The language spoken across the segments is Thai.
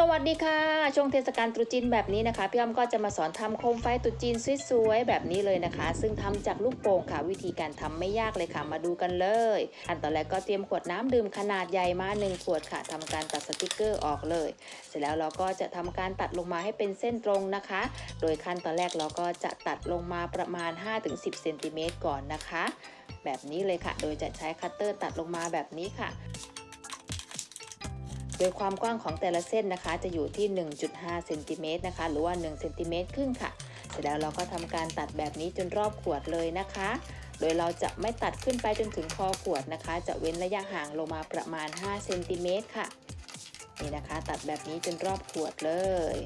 สวัสดีค่ะ ช่วงเทศกาลตรุษจีนแบบนี้นะคะ พี่อ้อมก็จะมาสอนทำโคมไฟตรุษจีนสวยๆแบบนี้เลยนะคะ ซึ่งทำจากลูกโป่งค่ะ วิธีการทำไม่ยากเลยค่ะ มาดูกันเลย อันตอนแรกก็เตรียมขวดน้ำดื่มขนาดใหญ่มา 1 ขวดค่ะทำการตัดสติกเกอร์ออกเลย เสร็จแล้วเราก็จะทำการตัดลงมาให้เป็นเส้นตรงนะคะ โดยขั้นตอนแรกเราก็จะตัดลงมาประมาณ 5-10เซนติเมตรก่อนนะคะ แบบนี้เลยค่ะ โดยจะใช้คัตเตอร์ตัดลงมาแบบนี้ค่ะ โดยความกว้างของแต่ละเส้นนะคะ จะอยู่ที่ 1.5เซนติเมตรนะคะ หรือว่า1เซนติเมตรครึ่งค่ะ เสร็จแล้วเราก็ทำการตัดแบบนี้จนรอบขวดเลยนะคะ โดยเราจะไม่ตัดขึ้นไปจนถึงคอขวดนะคะ จะเว้นระยะห่างลงมาประมาณ5เซนติเมตรค่ะนี่นะคะ ตัดแบบนี้จนรอบขวดเลย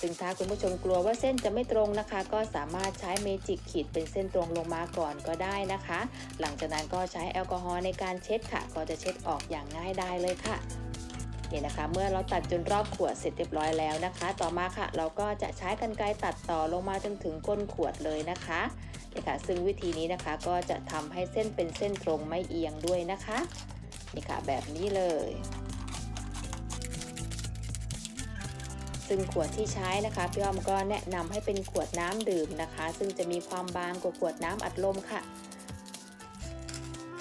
ซึ่งถ้าคุณผู้ชมกลัวว่าเส้นจะไม่ตรงนะคะ ก็สามารถใช้เมจิกขีดเป็นเส้นตรงลงมาก่อนก็ได้นะคะ หลังจากนั้นก็ใช้แอลกอฮอล์ในการเช็ดค่ะ ก็จะเช็ดออกอย่างง่ายได้เลยค่ะ นี่นะคะ เมื่อเราตัดจนรอบขวดเสร็จเรียบร้อยแล้วนะคะ ต่อมาค่ะ เราก็จะใช้กรรไกรตัดต่อลงมาจนถึงก้นขวดเลยนะคะนี่ค่ะ ซึ่งวิธีนี้นะคะก็จะทำให้เส้นเป็นเส้นตรงไม่เอียงด้วยนะคะนี่ค่ะ แบบนี้เลยซึ่งขวดที่ใช้นะคะพี่อ้อมก็แนะนำให้เป็นขวดน้ำดื่มนะคะ ซึ่งจะมีความบางกว่าขวดน้ำอัดลมค่ะ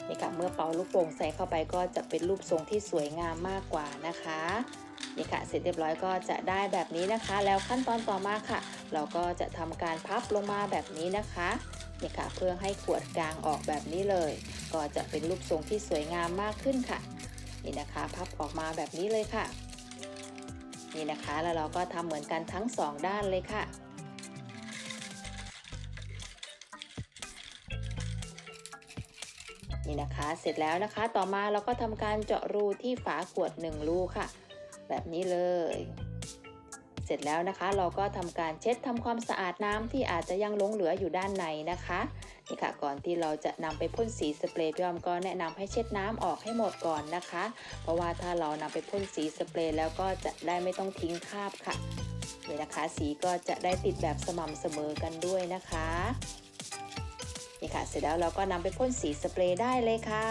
นี่ค่ะเมื่อเป่าลูกโป่งใส่เข้าไปก็จะเป็นรูปทรงที่สวยงามมากกว่านะคะนี่ค่ะเสร็จเรียบร้อยก็จะได้แบบนี้นะคะ แล้วขั้นตอนต่อมาค่ะ เราก็จะทำการพับลงมาแบบนี้นะคะนี่ค่ะเพื่อให้ขวดกลางออกแบบนี้เลย ก็จะเป็นรูปทรงที่สวยงามมากขึ้นค่ะ นี่นะคะ พับออกมาแบบนี้เลยค่ะ นี่นะคะแล้วเราก็ทำเหมือนกันทั้งสองด้านเลยค่ะ นี่นะคะ เสร็จแล้วนะคะ ต่อมาเราก็ทำการเจาะรูที่ฝาขวด1รูค่ะ แบบนี้เลย เสร็จแล้วนะคะ เราก็ทำการเช็ดทำความสะอาดน้ำที่อาจจะยังหลงเหลืออยู่ด้านในนะคะนี่ค่ะก่อนที่เราจะนำไปพ่นสีสเปรย์พี่ออมก็แนะนำให้เช็ดน้ำออกให้หมดก่อนนะคะ เพราะว่าถ้าเรานำไปพ่นสีสเปรย์แล้วก็จะได้ไม่ต้องทิ้งคราบค่ะนี่นะคะ สีก็จะได้ติดแบบสม่ำเสมอกันด้วยนะคะ ค่ะ เสร็จแล้วเราก็นำไปพ่นสีสเปรย์ได้เลยค่ะ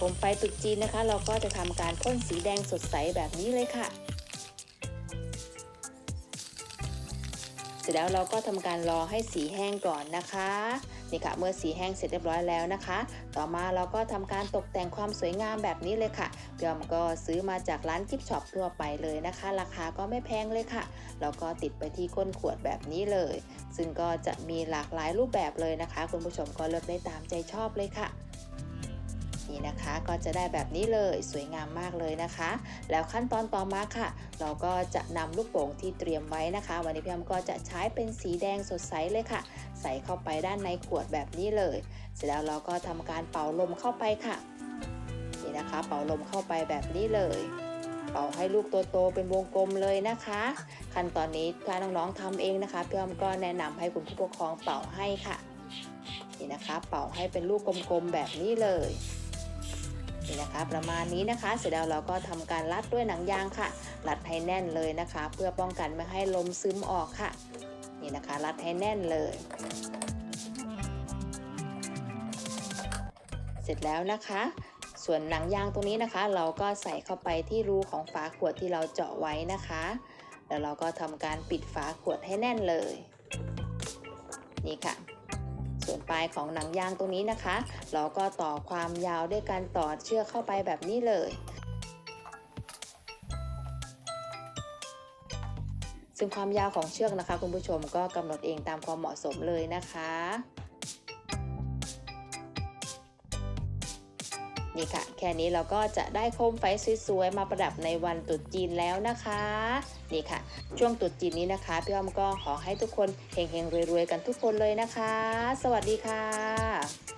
ผมไฟตุกจีนนะคะ เราก็จะทำการพ่นสีแดงสดใสแบบนี้เลยค่ะ สร็จแล้วเราก็ทำการรอให้สีแห้งก่อนนะคะนี่ค่ะเมื่อสีแห้งเสร็จเรียบร้อยแล้วนะคะ ต่อมาเราก็ทำการตกแต่งความสวยงามแบบนี้เลยค่ะพี่ออมก็ซื้อมาจากร้านกิฟช็อปทั่วไปเลยนะคะ ราคาก็ไม่แพงเลยค่ะแล้วก็ติดไปที่ก้นขวดแบบนี้เลย ซึ่งก็จะมีหลากหลายรูปแบบเลยนะคะ คุณผู้ชมก็เลือกได้ตามใจชอบเลยค่ะ นี่นะคะ ก็จะได้แบบนี้เลยสวยงามมากเลยนะคะ แล้วขั้นตอนต่อมาค่ะ เราก็จะนำลูกโป่งที่เตรียมไว้นะคะ วันนี้พี่อมก็จะใช้เป็นสีแดงสดใสเลยค่ะ ใส่เข้าไปด้านในขวดแบบนี้เลย เสร็จแล้วเราก็ทำการเป่าลมเข้าไปค่ะนี่นะคะ เป่าลมเข้าไปแบบนี้เลยเป่าให้ลูกโตๆเป็นวงกลมเลยนะคะ ขั้นตอนนี้ถ้าน้องๆทำเองนะคะพี่อมก็แนะนำให้คุณผู้ปกครองเป่าให้ค่ะนี่นะคะ เป่าให้เป็นลูกกลมๆแบบนี้เลย นี่นะคะ ประมาณนี้นะคะเสร็จแล้วเราก็ทำการรัดด้วยหนังยางค่ะ รัดให้แน่นเลยนะคะ เพื่อป้องกันไม่ให้ลมซึมออกค่ะ นี่นะคะ รัดให้แน่นเลย เสร็จแล้วนะคะส่วนหนังยางตรงนี้นะคะ เราก็ใส่เข้าไปที่รูของฝาขวดที่เราเจาะไว้นะคะ แล้วเราก็ทำการปิดฝาขวดให้แน่นเลย นี่ค่ะ ปลายของหนังยางตรงนี้นะคะ เราก็ต่อความยาวด้วยการต่อเชือกเข้าไปแบบนี้เลยซึ่งความยาวของเชือกนะคะ คุณผู้ชมก็กำหนดเองตามความเหมาะสมเลยนะคะ นี่ค่ะ แค่นี้เราก็จะได้โคมไฟสวยๆมาประดับในวันตรุษจีนแล้วนะคะ นี่ค่ะ ช่วงตรุษจีนนี้นะคะ พี่อ้อมก็ขอให้ทุกคนเฮงๆรวยๆกันทุกคนเลยนะคะ สวัสดีค่ะ